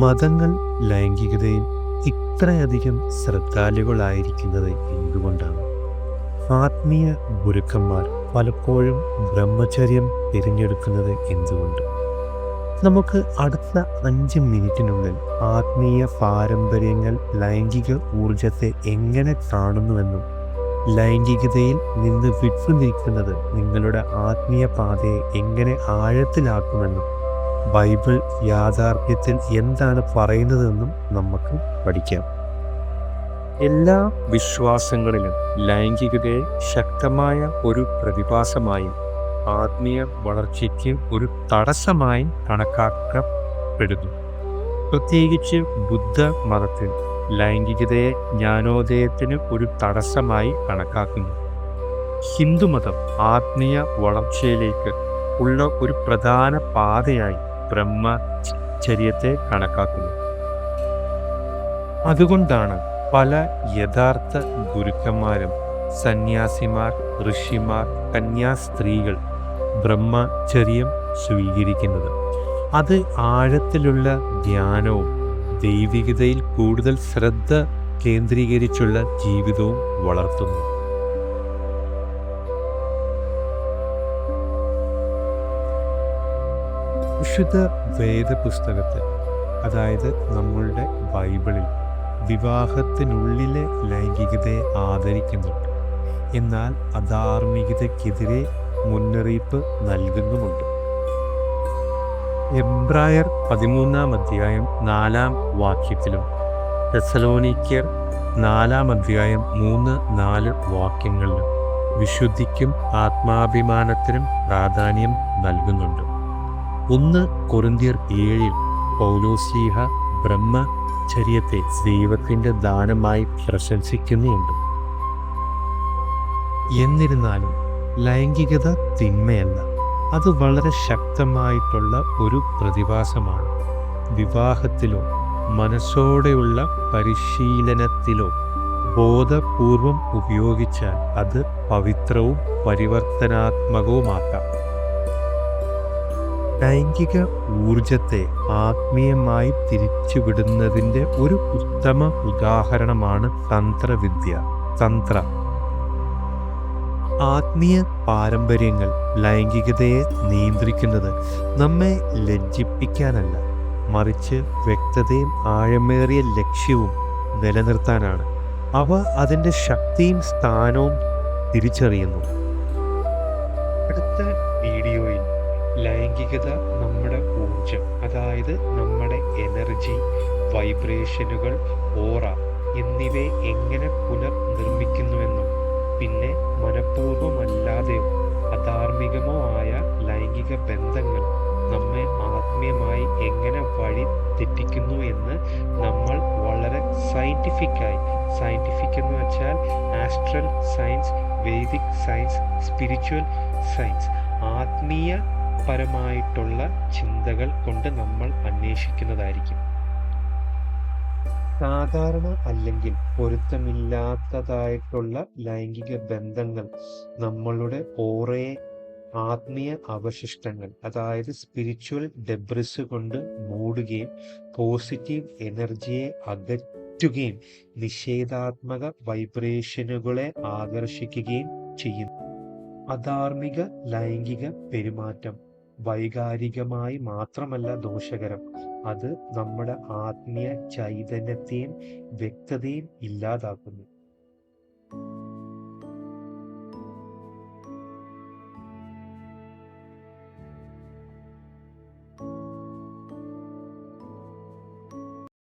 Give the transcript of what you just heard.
മതങ്ങൾ ലൈംഗികതയിൽ ഇത്രയധികം ശ്രദ്ധാലുകളായിരിക്കുന്നത് എന്തുകൊണ്ടാണ്? ആത്മീയ ഗുരുക്കന്മാർ പലപ്പോഴും ബ്രഹ്മചര്യം തിരഞ്ഞെടുക്കുന്നത് എന്തുകൊണ്ട്? നമുക്ക് അടുത്ത അഞ്ച് മിനിറ്റിനുള്ളിൽ ആത്മീയ പാരമ്പര്യങ്ങൾ ലൈംഗിക ഊർജത്തെ എങ്ങനെ കാണുന്നുവെന്നും ലൈംഗികതയിൽ നിന്ന് വിട്ടുനിൽക്കുന്നത് നിങ്ങളുടെ ആത്മീയ പാതയെ എങ്ങനെ ആഴത്തിലാക്കുമെന്നും ബൈബിൾ യാഥാർത്ഥ്യത്തിൽ എന്താണ് പറയുന്നതെന്നും നമുക്ക് പഠിക്കാം. എല്ലാ വിശ്വാസങ്ങളിലും ലൈംഗികതയെ ശക്തമായ ഒരു പ്രതിഭാസമായും ആത്മീയ വളർച്ചയ്ക്ക് ഒരു തടസ്സമായി കണക്കാക്കപ്പെടുന്നു. പ്രത്യേകിച്ച് ബുദ്ധ മതത്തിൽ ലൈംഗികതയെ ജ്ഞാനോദയത്തിന് ഒരു തടസ്സമായി കണക്കാക്കുന്നു. ഹിന്ദുമതം ആത്മീയ വളർച്ചയിലേക്ക് ഉള്ള ഒരു പ്രധാന പാതയായി ബ്രഹ്മചര്യത്തെ കണക്കാക്കുന്നു. അതുകൊണ്ടാണ് പല യഥാർത്ഥ ഗുരുക്കന്മാരും സന്യാസിമാർ ഋഷിമാർ കന്യാസ്ത്രീകൾ ബ്രഹ്മചര്യം സ്വീകരിക്കുന്നത്. അത് ആഴത്തിലുള്ള ധ്യാനവും ദൈവികതയിൽ കൂടുതൽ ശ്രദ്ധ കേന്ദ്രീകരിച്ചുള്ള ജീവിതവും വളർത്തുന്നു. വിശുദ്ധ വേദപുസ്തകത്തിൽ അതായത് നമ്മളുടെ ബൈബിളിൽ വിവാഹത്തിനുള്ളിലെ ലൈംഗികതയെ ആദരിക്കുന്നുണ്ട്. എന്നാൽ അധാർമികതയ്ക്കെതിരെ മുന്നറിയിപ്പ് നൽകുന്നുമുണ്ട്. എബ്രായർ പതിമൂന്നാം അധ്യായം നാലാം വാക്യത്തിലും തെസലോനിക്കർ നാലാം അധ്യായം മൂന്ന് നാല് വാക്യങ്ങളിലും വിശുദ്ധിക്കും ആത്മാഭിമാനത്തിനും പ്രാധാന്യം നൽകുന്നുണ്ട്. ഒന്ന് കൊറിന്തിയർ ഏഴിൽ പൗലോസ്ലീഹ ബ്രഹ്മചര്യത്തെ ദൈവത്തിന്റെ ദാനമായി പ്രശംസിക്കുന്നുണ്ട്. എന്നിരുന്നാലും ലൈംഗികത തിന്മയല്ല. അത് വളരെ ശക്തമായിട്ടുള്ള ഒരു പ്രതിഭാസമാണ്. വിവാഹത്തിലോ മനസ്സോടെയുള്ള പരിശീലനത്തിലോ ബോധപൂർവം ഉപയോഗിച്ചാൽ അത് പവിത്രവും പരിവർത്തനാത്മകവുമാക്കാം. ലൈംഗിക ഊർജത്തെ ആത്മീയമായി തിരിച്ചുവിടുന്നതിന്റെ ഒരു ഉത്തമ ഉദാഹരണമാണ് തന്ത്രവിദ്യ. തന്ത്ര. ആത്മീയ പാരമ്പര്യങ്ങൾ ലൈംഗികതയെ നിയന്ത്രിക്കുന്നത് നമ്മെ ലജ്ജിപ്പിക്കാനല്ല മറിച്ച് വ്യക്തതയും ആഴമേറിയ ലക്ഷ്യവും നിലനിർത്താനാണ്. അവ അതിന്റെ ശക്തിയും സ്ഥാനവും തിരിച്ചറിയുന്നു. ലൈംഗികത നമ്മുടെ ഊർജം അതായത് നമ്മുടെ എനർജി വൈബ്രേഷനുകൾ ഓറ എന്നിവയെ എങ്ങനെ പുനർനിർമ്മിക്കുന്നുവെന്നും പിന്നെ മനഃപൂർവമല്ലാതെയോ അധാർമികമോ ആയ ലൈംഗിക ബന്ധങ്ങൾ നമ്മെ ആത്മീയമായി എങ്ങനെ വഴി തെറ്റിക്കുന്നു എന്ന് നമ്മൾ വളരെ സയന്റിഫിക്കായി സയന്റിഫിക് എന്ന് വെച്ചാൽ astral science Vedic science spiritual science ആത്മീയ പരമായിട്ടുള്ള ചിന്തകൾ കൊണ്ട് നമ്മൾ അന്വേഷിക്കുന്നതായിരിക്കും. സാധാരണ അല്ലെങ്കിൽ പൊരുത്തമില്ലാത്തതായിട്ടുള്ള ലൈംഗിക ബന്ധങ്ങൾ നമ്മളുടെ ഓറയെ ആത്മീയ അവശിഷ്ടങ്ങൾ അതായത് സ്പിരിച്വൽ ഡെബ്രിസ് കൊണ്ട് മൂടുകയും പോസിറ്റീവ് എനർജിയെ അകറ്റുകയും നിഷേധാത്മക വൈബ്രേഷനുകളെ ആകർഷിക്കുകയും ചെയ്യുന്നു. അധാർമിക ലൈംഗിക പെരുമാറ്റം വൈകാരികമായി മാത്രമല്ല ദോഷകരം. അത് നമ്മുടെ ആത്മീയ ചൈതന്യത്തെയും വ്യക്തതയും ഇല്ലാതാക്കുന്നു.